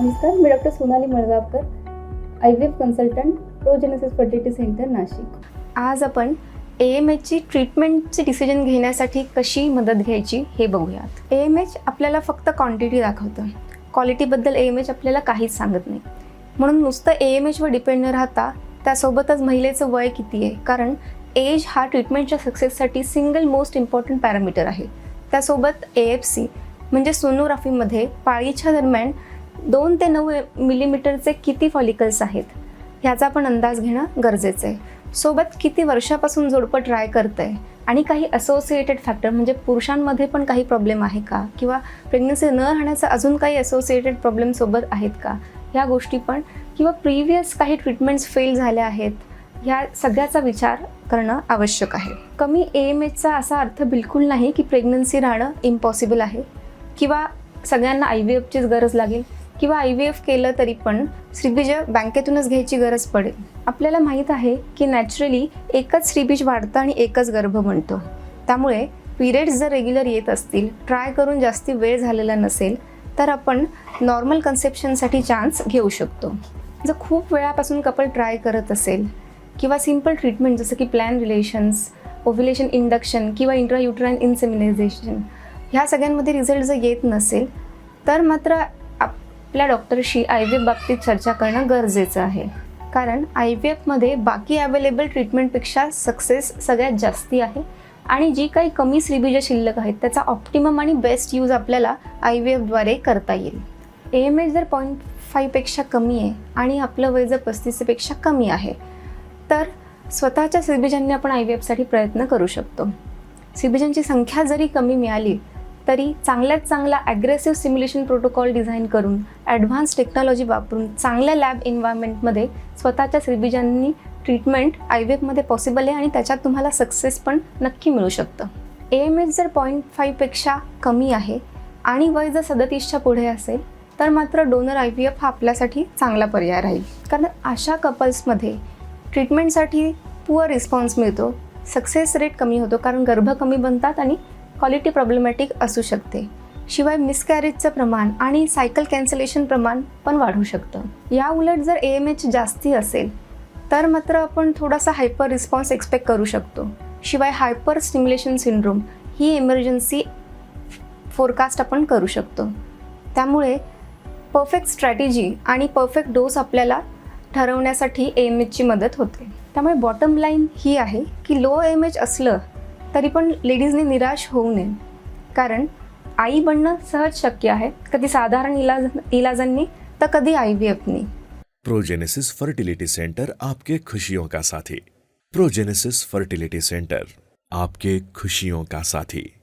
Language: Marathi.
नमस्कार मी doctor Sonali Malgaonkar I V F consultant Progenesis fertility centre Nashik. आज आपण ए एम एचची ट्रीटमेंटचे डिसिजन घेण्यासाठी कशी मदत घ्यायची हे बघूयात. ए एम एच आपल्याला फक्त क्वांटिटी दाखवतं. क्वालिटीबद्दल ए एम एच आपल्याला काहीच सांगत नाही. म्हणून नुसतं ए एम एचवर डिपेंड न राहता त्यासोबतच महिलेचं वय किती आहे? कारण एज हा ट्रीटमेंटच्या सक्सेससाठी सिंगल मोस्ट इम्पॉर्टंट पॅरामीटर आहे. त्यासोबत ए एफ सी म्हणजे सोनोग्राफीमध्ये पाळीच्या दरम्यान दोन ते नऊ मिलीमीटरचे किती फॉलिकल्स आहेत ह्याचा पण अंदाज घेणं गरजेचं आहे सोबत किती वर्षापासून जोडपं ट्राय करतं आहे आणि काही असोसिएटेड फॅक्टर म्हणजे पुरुषांमध्ये पण काही प्रॉब्लेम आहे का? किंवा प्रेग्नन्सी न राहण्याचा अजून काही असोसिएटेड प्रॉब्लेम सोबत आहेत का? ह्या गोष्टी पण किंवा प्रिव्हियस काही ट्रीटमेंट्स फेल झाल्या आहेत ह्या सगळ्याचा विचार करणं आवश्यक आहे. कमी ए एम एचचा असा अर्थ बिलकुल नाही की प्रेग्नन्सी राहणं इम्पॉसिबल आहे किंवा सगळ्यांना आय व्ही एफचीच गरज लागेल. किंवा आय व्ही एफ केलं तरी पण श्रीबीज बँकेतूनच घ्यायची गरज पडेल. आपल्याला माहीत आहे की नॅचरली एकच श्रीबीज वाढतं आणि एकच गर्भ बनतो त्यामुळे पिरियड्स जर रेग्युलर येत असतील ट्राय करून जास्ती वेळ झालेला नसेल तर आपण नॉर्मल कन्सेप्शनसाठी चान्स घेऊ शकतो. जर खूप वेळापासून कपल ट्राय करत असेल किंवा सिंपल ट्रीटमेंट जसं की प्लॅन रिलेशन्स ओव्ह्युलेशन इंडक्शन किंवा इंट्रायुट्राईन इन्सेमिनायझेशन ह्या सगळ्यांमध्ये रिझल्ट जर येत नसेल तर मात्र आपल्या डॉक्टरशी आय व्ही एफ बाबतीत चर्चा करणं गरजेचं आहे. कारण आय व्ही एफमध्ये बाकी अवेलेबल ट्रीटमेंटपेक्षा सक्सेस सगळ्यात जास्ती आहे. आणि जी काही कमी श्रीबीज शिल्लक आहेत त्याचा ऑप्टिमम आणि बेस्ट यूज आपल्याला आय व्ही एफद्वारे करता येईल. ए एम एच जर पॉईंट फाईव्हपेक्षा कमी आहे आणि आपलं वय जर पस्तीसपेक्षा कमी आहे तर स्वतःच्या श्रीबीजांनी आपण आय व्ही एफसाठी प्रयत्न करू शकतो. श्रीबीजांची संख्या जरी कमी मिळाली तरी चांगल्यात चांगला ॲग्रेसिव्ह सिम्युलेशन प्रोटोकॉल डिझाईन करून ॲडव्हान्स टेक्नॉलॉजी वापरून चांगल्या लॅब एन्व्हायरमेंटमध्ये स्वतःच्या श्रीबीजांनी ट्रीटमेंट आय व्ही एफमध्ये पॉसिबल आहे आणि त्याच्यात तुम्हाला सक्सेस पण नक्की मिळू शकतं. ए एम एच जर पॉईंट फाईव्हपेक्षा कमी आहे आणि वय जर सदतीसच्या पुढे असेल तर मात्र डोनर आय व्ही एफ हा आपल्यासाठी चांगला पर्याय राहील. कारण अशा कपल्समध्ये ट्रीटमेंटसाठी पुअर रिस्पॉन्स मिळतो सक्सेस रेट कमी होतो कारण गर्भ कमी बनतात आणि क्वालिटी प्रॉब्लेमॅटिक असू शकते. शिवाय मिसकॅरेजचं प्रमाण आणि सायकल कॅन्सलेशन प्रमाण पण वाढू शकतं. या उलट जर ए एम एच जास्ती असेल तर मात्र आपण थोडासा हायपर रिस्पॉन्स एक्सपेक्ट करू शकतो. शिवाय हायपर स्टिम्युलेशन सिंड्रोम ही इमर्जन्सी फोरकास्ट आपण करू शकतो. त्यामुळे परफेक्ट स्ट्रॅटेजी आणि परफेक्ट डोस आपल्याला ठरवण्यासाठी ए एम एचची मदत होते. त्यामुळे बॉटम लाईन ही आहे की लो एम एच असलं तरी पण लेडीजने निराश होऊ नये. कारण आई बनणं सहज शक्य आहे. कधी साधारण इलाज, इलाजांनी तर कधी आई व्ही एफनी. प्रोजेनेसिस फर्टिलिटी सेंटर आपके खुशियों का साथी. प्रोजेनेसिस फर्टिलिटी सेंटर आपके खुशियों का साथी.